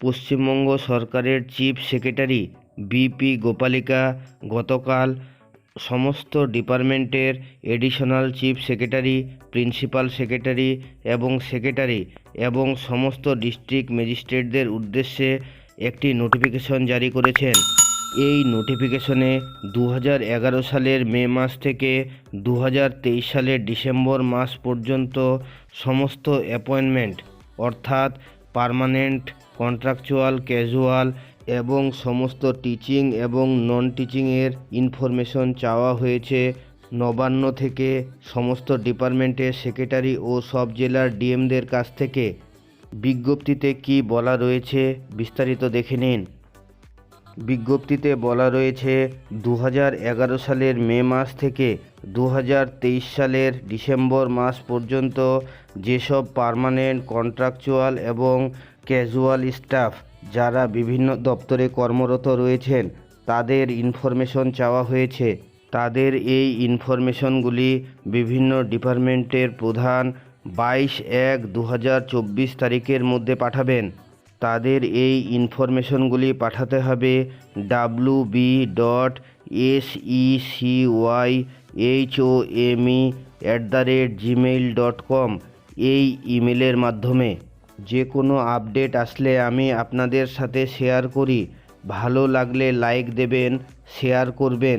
পশ্চিমবঙ্গ সরকারের chief secretary BP গোপালিকা গতকাল সমস্ত ডিপার্টমেন্টের additional chief secretary, principal secretary এবং সেক্রেটারি এবং সমস্ত ডিস্ট্রিক্ট ম্যাজিস্ট্রেটদের উদ্দেশ্যে একটি নোটিফিকেশন জারি করেছেন। এই নোটিফিকেশনে দু সালের মে মাস থেকে দু সালের ডিসেম্বর মাস পর্যন্ত সমস্ত অ্যাপয়েন্টমেন্ট অর্থাৎ পার্মানেন্ট কন্ট্রাকচুয়াল ক্যাজুয়াল এবং সমস্ত টিচিং এবং নন টিচিংয়ের ইনফরমেশন চাওয়া হয়েছে। নবান্ন থেকে সমস্ত ডিপার্টমেন্টের সেক্রেটারি ও সব জেলার ডিএমদের কাছ থেকে। বিজ্ঞপ্তিতে কি বলা রয়েছে বিস্তারিত দেখে নিন। বিজ্ঞপ্তিতে বলা রয়েছে দু সালের মে মাস থেকে দু সালের ডিসেম্বর মাস পর্যন্ত যেসব পার্মানেন্ট, কন্ট্রাকচুয়াল এবং ক্যাজুয়াল স্টাফ যারা বিভিন্ন দপ্তরে কর্মরত রয়েছেন, তাদের ইনফরমেশন চাওয়া হয়েছে। তাদের এই ইনফরমেশনগুলি বিভিন্ন ডিপার্টমেন্টের প্রধান বাইশ এক দু তারিখের মধ্যে পাঠাবেন। তাদের এই ইনফরমেশনগুলি পাঠাতে হবে W B dot S E C Y H O M E at the rate Gmail dot com. এই ইমেলের মাধ্যমে যে কোনো আপডেট আসলে আমি আপনাদের সাথে শেয়ার করি। ভালো লাগলে লাইক দেবেন, শেয়ার করবেন।